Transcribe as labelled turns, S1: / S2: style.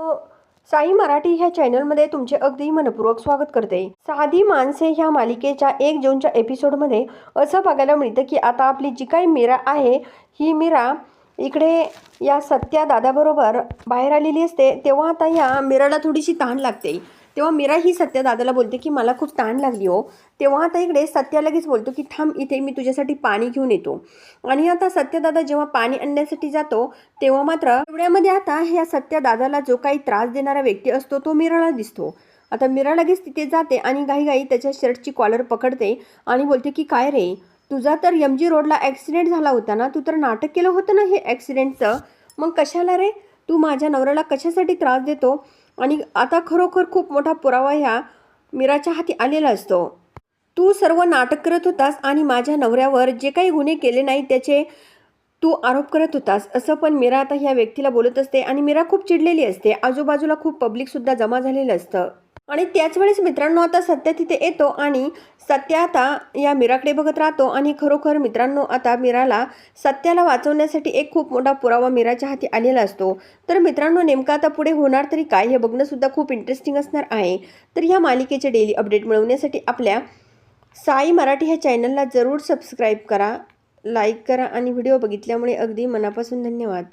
S1: हो. साई मराठी ह्या चॅनलमध्ये तुमचे अगदी मनपूर्वक स्वागत करते. साधी माणसे ह्या मालिकेच्या एक जूनच्या एपिसोडमध्ये असं बघायला मिळतं की आता आपली जी काही मीरा आहे ही मीरा इकडे या सत्या दादाबरोबर बाहेर आलेली असते तेव्हा आता ह्या मीराला थोडीशी तहान लागते. तेव्हा मीरा ही सत्या दादाला बोलते की मला खूप ताण लागली हो. तेव्हा आता इकडे सत्या लगेच बोलतो की थांब इथे मी तुझ्यासाठी पाणी घेऊन येतो. आणि आता सत्यदादा जेव्हा पाणी आणण्यासाठी जातो तेव्हा मात्र एवढ्यामध्ये आता ह्या सत्यदादाला जो काही त्रास देणारा व्यक्ती असतो तो मीराला दिसतो. आता मीरा लगेच तिथे जाते आणि घाईघाई त्याच्या शर्टची कॉलर पकडते आणि बोलते की काय रे तुझा तर एम जी रोडला ॲक्सिडेंट झाला होता ना? तू तर नाटक केलं होतं ना हे ॲक्सिडेंटचं मग कशाला रे? तू माझ्या नवऱ्याला कशासाठी त्रास देतो? आणि आता खरोखर खूप मोठा पुरावा ह्या मीराच्या हाती आलेला असतो. तू सर्व नाटक करत होतास आणि माझ्या नवऱ्यावर जे काही गुन्हे केले नाही त्याचे तू आरोप करत होतास असं पण मीरा आता ह्या व्यक्तीला बोलत असते आणि मीरा खूप चिडलेली असते. आजूबाजूला खूप पब्लिकसुद्धा जमा झालेलं असतं. आणि त्याच वेळेस मित्रांनो आता सत्या तिथे येतो आणि सत्या आता या मीराकडे बघत राहतो आणि खरोखर मित्रांनो आता मीराला सत्याला वाचवण्यासाठी एक खूप मोठा पुरावा मीराच्या हाती आलेला असतो. तर मित्रांनो नेमकं आता पुढे होणार तरी काय हे बघणंसुद्धा खूप इंटरेस्टिंग असणार आहे. तर ह्या मालिकेचे डेली अपडेट मिळवण्यासाठी आपल्या साई मराठी ह्या चॅनलला जरूर सबस्क्राईब करा लाईक करा आणि व्हिडिओ बघितल्यामुळे अगदी मनापासून धन्यवाद.